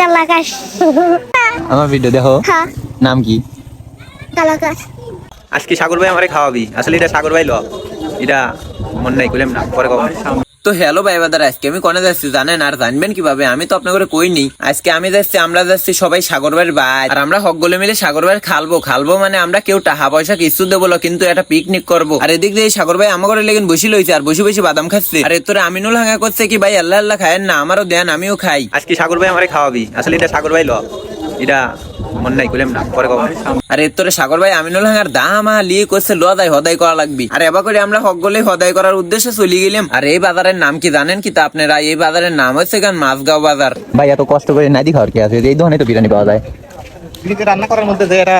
কালাকাশ। আমার ভিডিও দেখো। হ্যাঁ। নাম কি? কালাকাশ। আজকে সাগর ভাই আমারে খাওয়াবি। আসলে এটা সাগর ভাই ল এটা মন নাই কইলাম না পরে কব। তো হ্যালো ভাই বাদার আজকে আমি কোনে যাচ্ছি জানেন? আর জানবেন কীভাবে? আমি তো আপনাকে কই নি আজকে আমি যাচ্ছি, আমরা যাচ্ছি সবাই সাগর ভাইয়ের বাই আর আমরা সকলে মিলে সাগর ভাইয়ের খালবো। খালবো মানে আমরা কেউ টাকা পয়সা কিছু দেবো কিন্তু একটা পিকনিক করব। আর এদিক দিয়ে সাগর ভাই আমার ঘরে লেগে বসে লইছে আর বসে বসে বাদাম খাচ্ছে। আর এর আমিনুল হাঙ্গা করছে কি ভাই? আল্লাহ আল্লাহ খায়েন না, আমারও দেন, আমিও খাই। আজকে সাগর ভাই আমারে খাওয়াবি। আসলে এটা সাগর ভাই ল এটা তোরে সাগর ভাই, আমিনুল দাম লিয়ে হদাই করা লাগবি। আর আমরা উদ্দেশ্যে গেলাম। আর এই বাজারের নাম কি জানেন কি তা আপনারা? এই বাজারের নাম হচ্ছে মাছগাঁও বাজার। ভাই, এত কষ্ট করে নাদি খাওয়ার কি আছে? এই ধরনের তো বিরিয়ানি পাওয়া যায়। নিজে রান্না করার মধ্যে যে একটা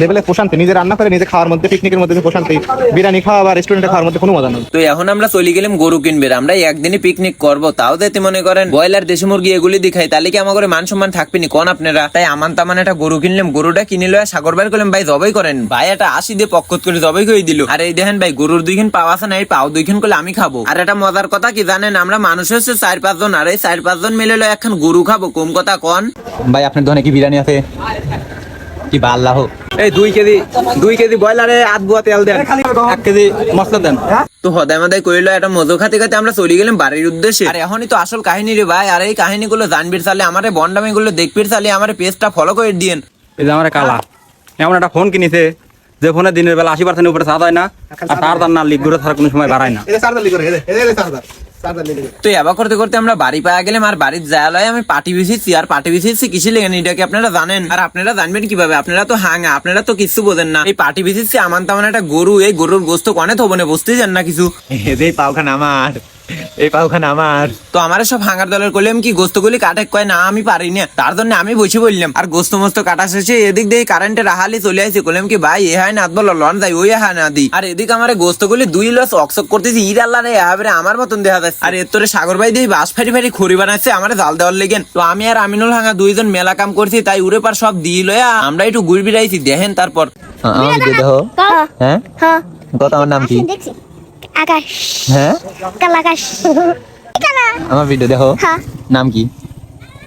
লেভেলে প্রশান্তি, নিজে রান্না করে নিজে খাওয়ার মধ্যে পিকনিকের মধ্যে প্রশান্তি, বিরিয়ানি খাওয়া বা রেস্টুরেন্টে খাওয়ার মধ্যে কোনো মজা নেই। তো এখন আমরা চলে গেলাম গরু কিনবে, আমরা একদিনই পিকনিক করব। তাও যদি মনে করেন ব্রয়লার, দেশি মুরগি এগুলি দেখাই তাহলে কি আমার মান সম্মান থাকবে নি কোন আপনারা? তাই আমান তামান একটা গরু কিনলাম, গরুটা কিনে লয়া সাগর বাইর করলাম, ভাই জবাই করেন। ভাই এটা আশি দিয়ে পক্কত করে জবাই করে দিল। আর এই দেখেন ভাই, গরুর দুইখান পাও আছে না, এই পাও দুইখান করলে আমি খাব। আর এটা মজার কথা কি জানেন, আমরা মানুষ হচ্ছে চার পাঁচজন, আর এই চার পাঁচজন মিলে লয় একখান গরু খাব, কম কথা কন। ভাই আপনার দোকানে কি বিরিয়ানি আছে কি বা আল্লাহ এই দুই কেজি দুই কেজি ব্রয়লারে আধ বুয়া তেল দেন এক কেজি মশলা দেন তো হদায় মদায় কইলো একটা মজো খাতে খাতে আমরা চলে গেলাম বাড়ির উদ্দেশ্যে আর এখনই তো আসল কাহিনী রে ভাই আর এই কাহিনীগুলো জানবির চালে আমার বন্ডামি গুলো দেখবির চালে আমার পেজটা ফলো করে দিয়েন এই যে আমার কালা এমন একটা ফোন কিনেছে যে ফোনে দিনের বেলা আশি পার্সেন্ট উপরে চার্জ হয় না আর তার তার না লিক ঘুরে থাকার কোনো সময় বাড়ায় না তো এবার করতে করতে আমরা বাড়ি পাওয়া গেলাম আর বাড়ির জায়ালয় আমি পাটি বিছিয়েছি আর পাটি বিছিয়েছি কিসে লেগেন এটাকে আপনারা জানেন? আর আপনারা জানবেন কীভাবে? আপনারা তো হাঙ্গা আপনারা তো কিছু বোঝেন না। এই পাটি বিছিয়েছি আমার তেমন একটা গরু এই গরুর গোস্ত কনে থবনে বুঝতেই যান না কিছু। পাওখান আমার। এই পাওখান আমার। তো আমার সব হাঙ্গার দলের করলাম কি গোস্তগুলি কাটে? কয় না আমি পারি না। তার জন্য আমি বসে বললাম আর গোস্ত মস্ত কাটা শেষে এদিক দিয়ে কারেন্টের রাহালি চলে আসছে করলাম কি ভাই এ হয় না বল লন যাই ওই হ্যাঁ না দি। আর এদিক আমার গোস্তগুলি দুই লস অক্সক করতেছি ঈদ আল্লাহ রে এভাবে আমার মতন দেখা যাচ্ছে। আর এর তোরে সাগর ভাই দিয়ে বাস ফারি ফারি খড়ি বানাচ্ছে আমার জাল দেওয়ার লেগেন। তো আমি আর আমিনুল হাঙ্গা দুইজন মেলা কাম করছি তাই উড়ে পার সব দিয়ে লয়া আমরা একটু ঘুরবি বেড়াইছি দেখেন তারপর। হ্যাঁ? হ্যাঁ কত আমার নাম কি? দেখছি। আকাশ। হ্যাঁ? কালাকাশ। কালা। আমার ভিডিও দেখো। হ্যাঁ। নাম কি?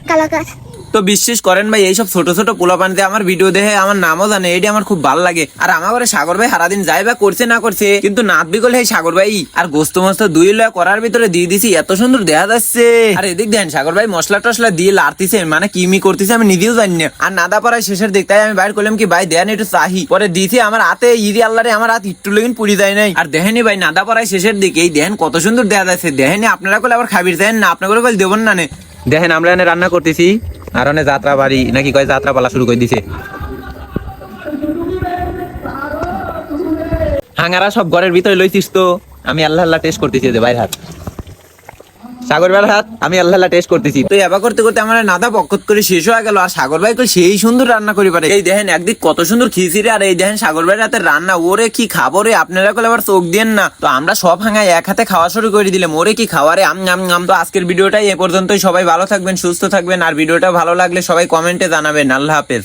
কালাকাশ। তো বিশ্বাস করেন ভাই, এইসব ছোট ছোট পোলাপান দিয়ে আমার ভিডিও দেখে আমার নামও জানে, এটি আমার খুব ভালো লাগে। আর আমার ঘরে সাগর ভাই সারাদিন যাই বা করছে না করছে, কিন্তু নাচ বিকল হে সাগর ভাই, আর গোস্ত মস্ত দুই লয়া করার ভিতরে দিয়ে দিছি, এত সুন্দর দেখা যাচ্ছে। আর এদিক দেন, সাগর ভাই মশলা টসলা দিয়ে লাড়তিছে মানে কিমি করতেছে আমি নিজেও জানি না। আর নাদা পাড়ায় শেষের দিক তাই আমি বাইর করলাম কি, ভাই, দেন একটু চাহি। পরে দিয়েছি আমার হাতে, ইরি আল্লাহরে আমার হাত একটু লেগিন পুরি যায় নাই। আর দেখেনি ভাই, নাদা পাড়ায় শেষের দিকে, এই দেখেন কত সুন্দর দেখা যাচ্ছে। দেখেনি আপনারা করলে আবার খাবির দেন না আপনারা করলে দেবেন নে। দেখেন, আমরা এনে রান্না করতেছি। আর অনেক যাত্রা বাড়ি নাকি কয় যাত্রা পালা শুরু করে দিছে? হাঙ্গারা সব ঘরের ভিতরে লইছিস তো? আমি আল্লাহ আল্লাহ টেস্ট করতেছি যে বাইর হাত। সাগর বেলার হাত, আমি আল্লাহ টেস্ট করতেছি। তো এবার করতে করতে আমার নাদা পক্ষত করে শেষ হয়ে গেল, আর সাগর ভাই সেই সুন্দর রান্না করি পারে। এই দেখেন একদিক কত সুন্দর খিচিড়ি, আর এই দেখেন সাগর ভাই রাতে রান্না, ওরে কি খাব রে, আপনারা কলে আবার চোখ দিয়েন না। তো আমরা সব হাঙ্গায় এক হাতে খাওয়া শুরু করে দিলাম, ওরে কি খাওয়ারে আম নাম আম। তো আজকের ভিডিওটাই এ পর্যন্তই, সবাই ভালো থাকবেন, সুস্থ থাকবেন, আর ভিডিওটা ভালো লাগলে সবাই কমেন্টে জানাবেন, আল্লাহ হাফেজ।